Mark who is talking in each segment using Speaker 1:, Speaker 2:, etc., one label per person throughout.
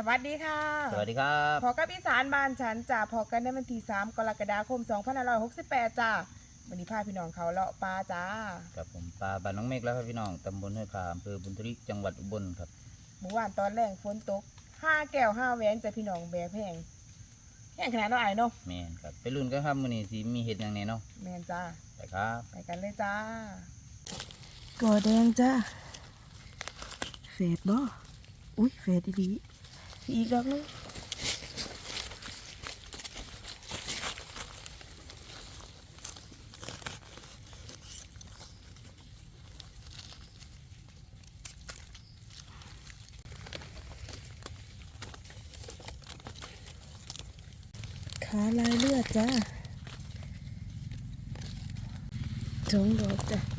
Speaker 1: สวัสดีค่ะ
Speaker 2: สวัสดีครับ
Speaker 1: พอกับอีสานบ้านฉันจ้าพอกันในวันที่3กรกฎาคม2568จ้าวันนี้พาพี่น้องเขาเลาะปลาจ้า
Speaker 2: กับผมปลาบ้านน้องเมฆแล้วครับพี่น้องตำบลห้วยขาอำเภอบุญทริกจังหวัดอุบลครับ
Speaker 1: เมื่อวานตอนแรกฝนตกห้าแก้วห้าแหวนจ้าพี่น้องแบกแพงแห้งขนาดเนาะไอ้ายเนาะ
Speaker 2: แมนครับไปรุ่นกันครับมื้อนี้สิมีเห็ดอย่างแน่เนาะ
Speaker 1: แมนจ้า
Speaker 2: ไปครับ
Speaker 1: ไปกันเลยจ้าก่อแดงจ้าเฟดบ่อุ้ยเฟดดีๆ อีกดอกนึงขาลายเลือดจ้าจงดอกจ้ะ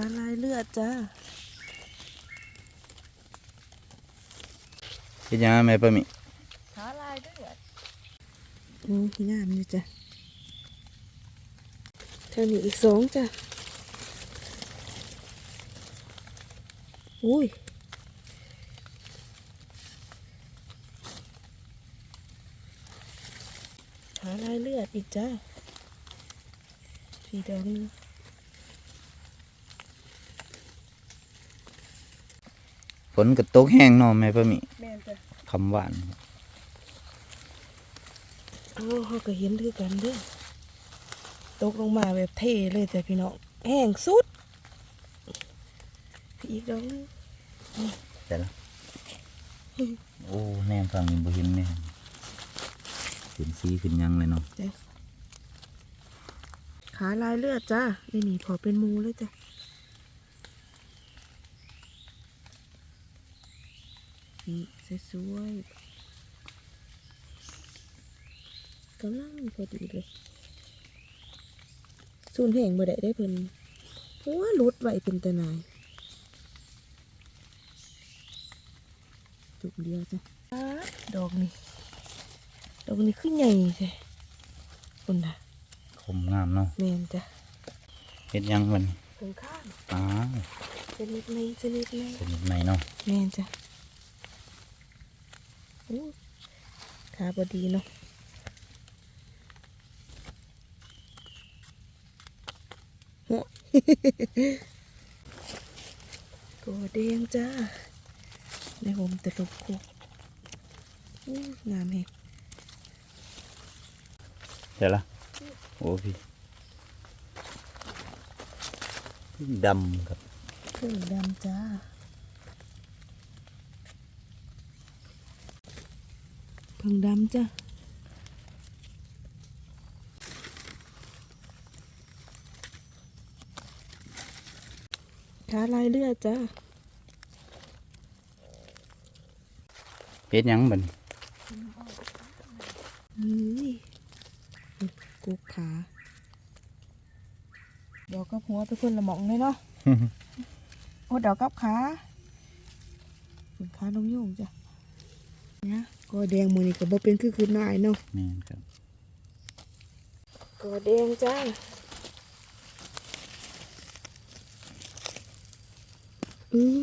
Speaker 1: าลายเลือดจ้า
Speaker 2: เฮ็ดหยังแม่ปะมิ
Speaker 1: ขาลายเลือดโอ้ยงามอยู่จ้ะเท่านี้อีกสองจ้ะอุ้ยขาลายเลือดอีกจ้าสีดำ
Speaker 2: ฝนก็ตกแห้งเนาะแม่ปะมิ
Speaker 1: แม่นจ้ะ
Speaker 2: คำหวาน
Speaker 1: เอาเขาก็เห็นด้วยกันเด้อตกลงมาแบบเท่เลยจ้ะพี่น้องแห้งสุดพี่อีกดอกหนึง
Speaker 2: แต่ละโอ้แนมฟังนี่บ่เห็นแม่เห็นสีขึ้นยังเลยเนาะ
Speaker 1: จ้ะขาลายเลือดจ้านี่นี่พอเป็นหมูเลยจ้ะ นี่สวยๆกำลังพอดีเลยสูนแห่งบ่ได้ได้เพิ่นหัวรุดไว้เป็นตะนายจุกเดียวจ้ะอ๊าดดอกนี่ดอกนี้ขึ้นใหญ่ใช่คุณน่ะ
Speaker 2: คมงามเนาะ
Speaker 1: แมนจ้ะ
Speaker 2: เฮ็ดหยังมัน
Speaker 1: เพิ่งข้าง
Speaker 2: อ้าว
Speaker 1: ชนิดในชนิดใน
Speaker 2: สนิทไหนเนาะ
Speaker 1: แมนจ้ะอู้ ขาบดีเนาะโหกัวแดงจ้าในผมตะลุกคุกอู้งามแฮะ
Speaker 2: เดี๋ยวละโอ้พี่ดำครับ
Speaker 1: เครื่องดำจ้า เพิ่งดำจ้ะขาลายเลือดจ้า
Speaker 2: เฮ็ดหยังบัดน
Speaker 1: เฮ้ยกุกขา เดี๋ยวกับหัวไปคนละหมองเลยเนาะ โอ้เดี๋ยวกับขาเป็นขาน้องยุ่งจ้ะเนี่ย ก็แดงมือนี่ก็บ่เป็นคือคืนนายเนาะ
Speaker 2: แม่นครับ
Speaker 1: ก็แดงจ้าอือ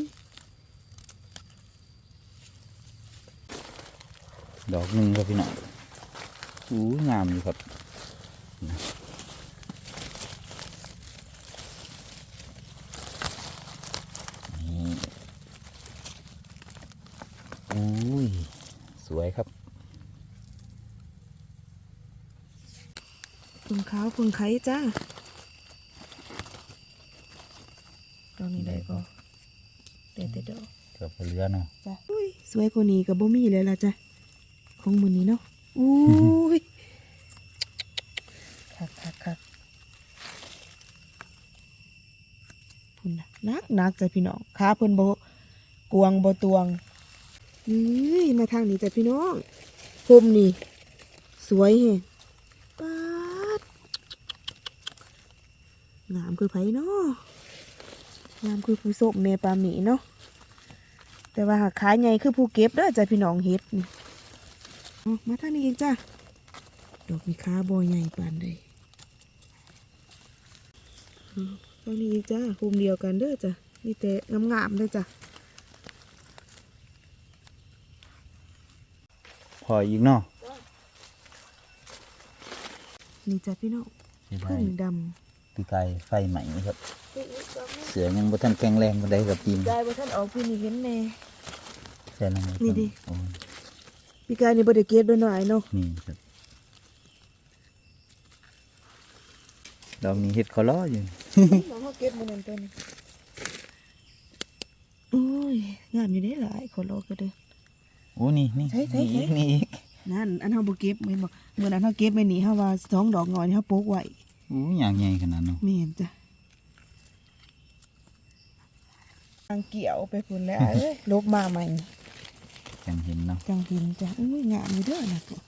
Speaker 2: ดอกหนึ่งครับพี่น้องอู้งามอยู่ครับนี่อุ้ย สวยครับ
Speaker 1: ผึ่ งขาวผึ่งไข่จ้าตอนนี้ได้ก็ได้แต่ดอก
Speaker 2: เกือบเรือเนาะ
Speaker 1: จ้ะอุ้ยสวยกว่านี้กับบ่มีเลยล่ะจ้ะของมือนี้เนาะอุ้ยคักคักคักพุ่นนะนักนักจ้ะพี่น้องขาเพิ่นบ่กวงบ่ตวงเฮ้ยมาทางนี้จ้ะพี่น้องพรมนี่ สวยแฮะปาด งามคือไผเนาะงามคือผู้โศกแม่ปลาหมีเนาะแต่ว่าหากขายใหญ่คือผู้เก็บเด้อจ้ะพี่น้องเฮ็ดนี่เอามาทางนี้อีกจ้ะดอกมีค้าบ่ใหญ่ปานใดอืมตรงนี้อีกจ้าภูมิเดียวกันเด้อจ้ะมีแต่งามๆเลยจ้ะ
Speaker 2: พออีกเนาะ
Speaker 1: นี่จ้ะพี่น้อง
Speaker 2: เสียดา
Speaker 1: พึ่
Speaker 2: ย
Speaker 1: งด
Speaker 2: ปีกายไฟใหม่ครับำ
Speaker 1: พี่อีกดอกนึง
Speaker 2: เสือยังบ่ทันแข็งแรงบ่ได้กับปีน
Speaker 1: ได้บ่ท่านออกพี่นี่เห็นแน่
Speaker 2: ใช่แล้วไหม
Speaker 1: นี่ดิ
Speaker 2: โอ้ย
Speaker 1: พี่กายนี่บ่ได้เก็บด้วยหน่อยเนาะ
Speaker 2: นี่ครับดอกนี้เฮ็ดคอล้ออยู่
Speaker 1: น้องเขาเก็บมื้อนั้นตัวนี้โอ้ยงามอยู่เด้หลายคนโลก็เด้อ
Speaker 2: โอ้นี่นี่
Speaker 1: ใช่ใช่
Speaker 2: นี่อีก
Speaker 1: ใช่
Speaker 2: นี่อีก
Speaker 1: นั่นอันเฮาบ่เก็บแม่นบ่มื้อนั้นเฮาเก็บไว้นี่เฮาว่าสองดอกงอยนี่เฮาปลูกไว้
Speaker 2: โอ้ยอย่างใหญ่ขนาดเนาะ
Speaker 1: แม่นจ้ะทางเกี่ยวไปพุ่นแล้วเอ้ยลบมาใหม่
Speaker 2: จังเห็นเนาะ
Speaker 1: จังหินจ้ะอุ้ยงามอยู่เด้อนะตัว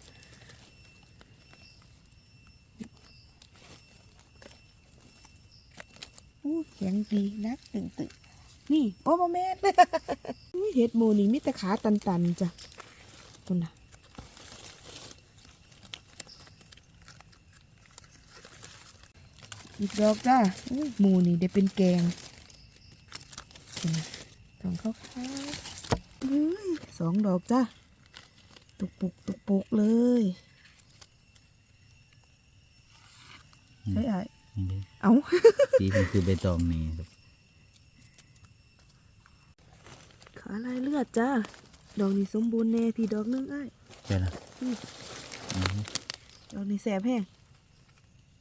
Speaker 1: อู้เสียงดีนักตึงตึงนี่ โอ้บ่แม่นอุ้ยเห็ดหมูนี่มีแต่ขาตัน ๆจ้ะคุณน่ะ อีกดอกจ้าอุ้ยหมูนี่ได้เป็นแกงคุณน่ะทองขาวๆอุ้ยสองดอกจ้าตุกปุกตุกปุกเลยใช่ไอ้
Speaker 2: นี่เด้
Speaker 1: เอา
Speaker 2: สีมันคือใบตองนี่ครับ
Speaker 1: ขาลายเลือดจ้าดอกนี้สมบูรณ์แน่พี่ดอกนึงไอ้าย
Speaker 2: ใช่ละ
Speaker 1: อืม
Speaker 2: อือฮึ
Speaker 1: ดอกนี้แสบแห้ง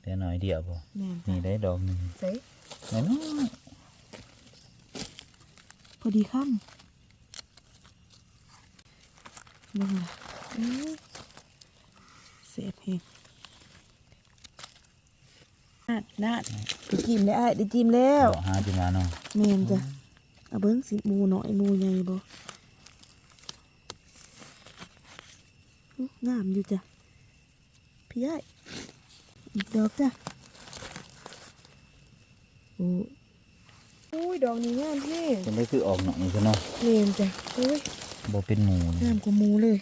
Speaker 2: แต่น้อยเดียวบ่
Speaker 1: แม่น
Speaker 2: นี่ได้ดอกหนึง
Speaker 1: ใส่
Speaker 2: น้อยน้อย
Speaker 1: พอดีค่ำนี่ไงอื้อแสบแห้งนาดนาดได้จิ้มแล้วไอ้ายได้จิ้มแล้ว
Speaker 2: ดอกหาจิมาเนาะ
Speaker 1: แม่นจ้ะเอาเบิ้งสิหมูหน่อยหมูใหญ่บ่อุ๊ยงามอยู่จ้ะพี่ใหญ่ อีกดอกจ้ะโอ้โอ้ยดอกนี้งามแท้
Speaker 2: จังได้คือออกหน่อยซะเนาะ
Speaker 1: แม่นจ้ะโอ้ย
Speaker 2: บ่เป็นหมูนะ
Speaker 1: งามกว่าหมูเลย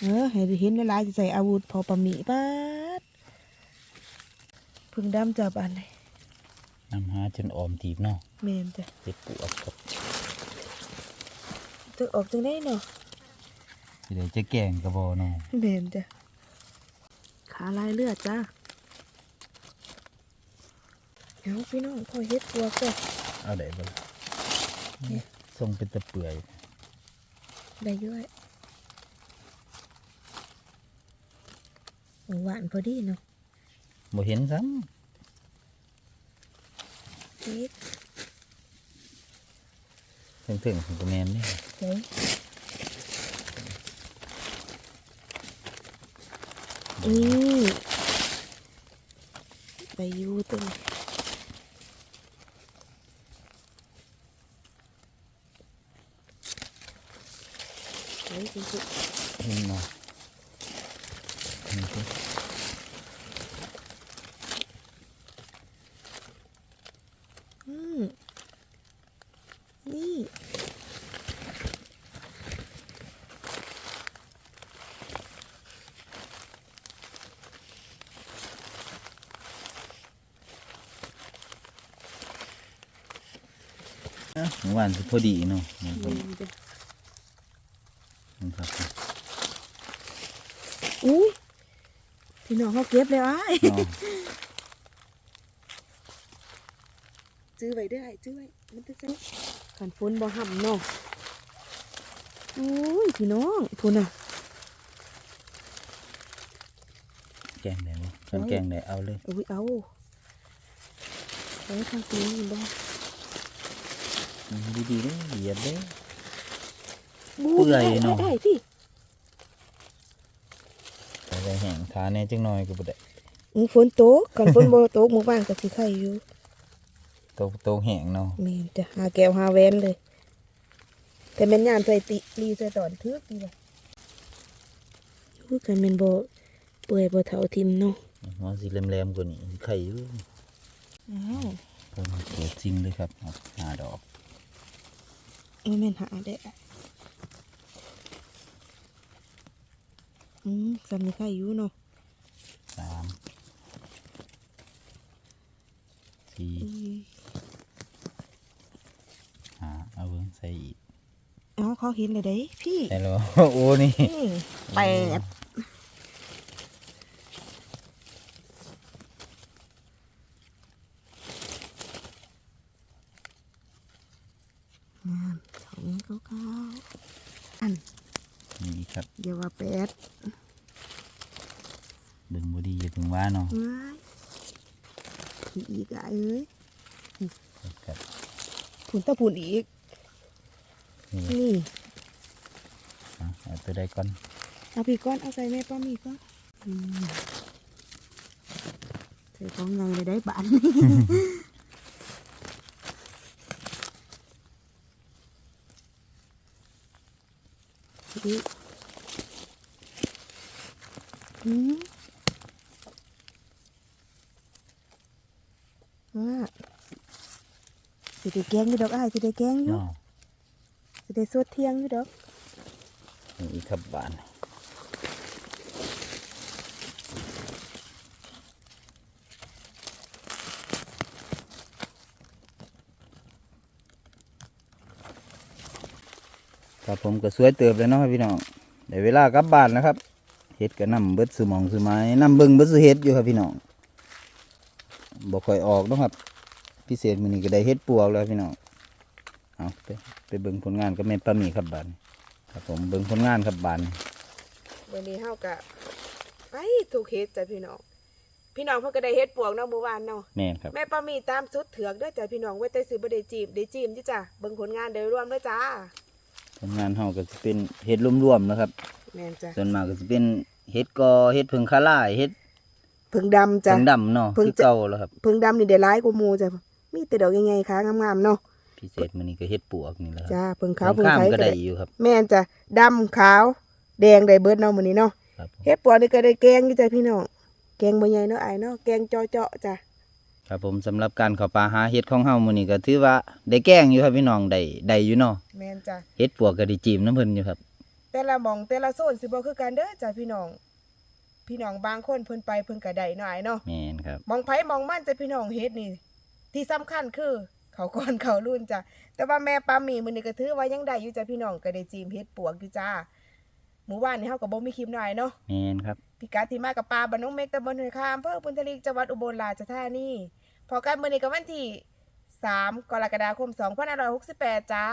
Speaker 1: เออให้ได้เห็นหลายๆจะใส่อาวุธพอปะหมีปัดเพึ่งดำจับอันเลย
Speaker 2: นำหาจนออมตีบเนาะ
Speaker 1: แม่นจ้ะ
Speaker 2: เฮ็ดปวกครับ
Speaker 1: จะออกจังได้เนาะ
Speaker 2: สิ ได้จะแกงก็บ่เนาะ
Speaker 1: เบนจ้ะขาลายเลือดจ้าเอาพี่น้องพอเฮ็ดตัวก็
Speaker 2: เอาได้บ่ล่ะทรงเป็นตะเปื่อย
Speaker 1: ได้อย้อยหวานพอดีเนาะ
Speaker 2: บ่เห็นซ้
Speaker 1: เฮ็ดำ
Speaker 2: ถึงๆของก็แม่นนี่
Speaker 1: เฮ้ อืมไปยูตัวนี้เฮ้ยคุณสุ
Speaker 2: เห็นเนาะนี่สิ
Speaker 1: อืมนี่
Speaker 2: อะ หวานสิพอดีเนาะนี่ค
Speaker 1: นี่จ้ะ
Speaker 2: รับ
Speaker 1: อุ้ยพี่น้องเขาเก็บเลยอ้าย
Speaker 2: เนาะ
Speaker 1: จื้อไว้ได้อจื้อไว้มันจะใส่ขันฝนบ่ห่ำเนาะอุ้ยพี่น้องพูนอะ
Speaker 2: แกงได้บ่คันแกงได้เอาเลย
Speaker 1: อุ้ยเอาเอาทางตีนบ่
Speaker 2: อืม ดีๆเด้อเหยียบเด้อ
Speaker 1: บู
Speaker 2: เปื่อยเนาะ
Speaker 1: ได้ได้พี่
Speaker 2: ใส่ไว้แห้งทาแน่จังหน่อยก็บ่ได้
Speaker 1: อือฝนตกขันฝนบ่ตกหมู่บ้านก็สิไข่อยู่
Speaker 2: โตโตแห้งเนาะ
Speaker 1: แม่นจะหาแก้วหาแหวนเลย แต่แม่นยามใส่ติรีใส่ตอนทึกดีกว่าอู้กันแม่นบ่เปื่อยบ่เท่าทิมเนาะ
Speaker 2: หัวสิแหลมๆกว่านี้ไข่อยู่
Speaker 1: อ้าว
Speaker 2: เพิ่นเปิดจริงเลยครับเอาหาดอก
Speaker 1: ไม่เป็นหาได้อืมสามนี่ค่อยู่เนาะ
Speaker 2: สามสี่หาเอาเบิ้งใส่อีก
Speaker 1: เอาเขาเห็นเลยเด้พี่
Speaker 2: แต่เราโอ้นี่
Speaker 1: แปด
Speaker 2: ครับ
Speaker 1: เดี๋ยวว่าแปด
Speaker 2: เบิ่งบ่ดีอย่าเพิ่งว่าเนาะ
Speaker 1: ว้ายอีกอีกอะเอ้ย
Speaker 2: ครับ
Speaker 1: ผุนตะผุนอีก
Speaker 2: นี่
Speaker 1: นี่
Speaker 2: เอาเอาตัวใดก่อน
Speaker 1: เอาพี่ก้อน เอาใส่แม่ป้ามีก้อนอืมใส่ของไงเลยได้บานอีกอืมว่า สิได้แกงอยู่ดอกอ้ายสิได้แกงอยู่
Speaker 2: เนาะ
Speaker 1: สิได้สวดเที่ยงอยู่ดอก
Speaker 2: นี่อีกครับบานครับผมก็สวยเติบเลยเนาะครับพี่น้องได้เวลากลับบ้านแล้วครับ เฮ็ดก็นำเบิดสมองสมายนำเบิ่งเบิดสุเฮ็ดอยู่ครับพี่น้องบ่ค่อยออกเนาะครับ พิเศษมื้อนี้ก็ได้เฮ็ดปวกแล้วพี่น้องเอาไปไปเบิ่งผลงานกับแม่ป้าหมีครับบ้านครับผมเบิ่งผลงานครับบ้าน
Speaker 1: วันนี้เฮากะไปถูกเฮ็ดจ้ะพี่น้องพี่น้องเพิ่นก็ได้เฮ็ดปวกเนาะเมื่อวานเนาะ
Speaker 2: แม่นครับ
Speaker 1: แม่ป้ามีตามสุดเถือกเด้อจ้ะพี่น้องไว้แต่สิบ่ได้จีบได้จีมจิจ้ะเบิ่งผลงานโดยรวมเด้อจ้า
Speaker 2: ผลงานเฮาก็สิเป็นเฮ็ดรวมๆนะครับ
Speaker 1: แม่นจ้ะ
Speaker 2: ส่วนมากก็สิเป็นเฮ็ดกอเฮ็ดเพิงคาล่ายเฮ็ด
Speaker 1: ผึ่งดำจ้ะ
Speaker 2: เพิงดำเนาะ
Speaker 1: เพิ่ง
Speaker 2: คือ
Speaker 1: จะ
Speaker 2: เก่าแล้วครับ
Speaker 1: ผึ่งดำนี่ได้หลายกว่าหมู่จ้ะมีแต่ดอกใหญ่ๆขางามๆเนาะ
Speaker 2: พิเศษมื้อนี้ก็เฮ็ดปวกนี่แหละครับ
Speaker 1: จ้าผึ่งขาวผึ่ง
Speaker 2: ข้าม
Speaker 1: ไข่
Speaker 2: ก็
Speaker 1: ก็
Speaker 2: ได้
Speaker 1: ได้
Speaker 2: อยู่ครับ
Speaker 1: แม่นจ้ะดำขาวแดงได้เบิดเนาะมื้อนี้เนาะ
Speaker 2: ครับผม
Speaker 1: เฮ็ดปวกนี่ก็ได้แกงอยู่จ้ะพี่น้องแกงบ่ใหญ่เนาะอ้ายเนาะแกงเจาะๆจ้ะ
Speaker 2: ครับผมสำหรับการเข้าป่าหาเฮ็ดของเฮามื้อนี้ก็ถือว่าได้แกล้งอยู่ครับพี่น้องได้ได้อยู่เนาะ
Speaker 1: แม่นจ้ะ
Speaker 2: เฮ็ดปวกก็ได้จีมน้ำเพิ่นอยู่ครับ
Speaker 1: แต่ละหม่องแต่ละโซนสิบ่คือกันเด้อจ้ะพี่น้อง พี่น้องบางคนเพิ่นไปเพิ่นก็ได้เนาะอ้ายเนาะ
Speaker 2: แม่นครับ
Speaker 1: มองไผมองมั่นจะพี่น้องเฮ็ดนี่ ที่สำคัญคือ เขาก่อนเขารุ่นจ้ะแต่ว่าแม่ปามีมื้อนี้ก็ถือว่ายังได้อยู่จ้ะพี่น้องก็ได้จีมเฮ็ดปวกอยู่จ้าหมู่บ้านนี่เฮาก็บ่มีคลิปหน่อยเนาะ
Speaker 2: แม่นครับ
Speaker 1: พิกัดที่มากับปลาบ้านน้องเมกตำบลห้วยคาอำเภอพุนทลีจังหวัดอุบลราชธานีพอกันมื้อนี้ก็วันที่ 3 กรกฎาคม2568 จ้า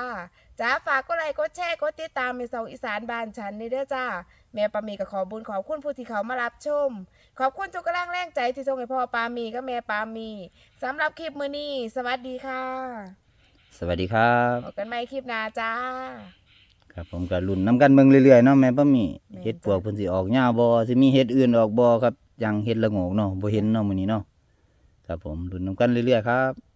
Speaker 1: จ้าฝากกดไลค์กดแชร์กดติดตามในสองอีสานบ้านฉันนี่เด้อจ้า แม่ปามีก็ขอบุญขอบคุณผู้ที่เขามารับชม ขอบคุณทุกกำลังแรงใจที่ส่งให้พ่อปามีกับแม่ปามีสำหรับคลิปมื้อนี้สวัสดีค่ะ
Speaker 2: สวัสดีครับ
Speaker 1: พบกันใหม่คลิปหน้าจ้า
Speaker 2: ครับผมก็ลุ้นนํกันเบิ่งเรื่อยๆเนาะแม่ป้าหมี
Speaker 1: แม่น
Speaker 2: เฮ็ดปวกเพิ่นสิออกยาวบ่สิมีเฮ็ดอื่นออกบ่ครับอย่างเฮ็ดละโงกเนาะบ่เห็นเนาะมื้อนี้เนาะครับผมลุ้นนํกันเรื่อยๆครับ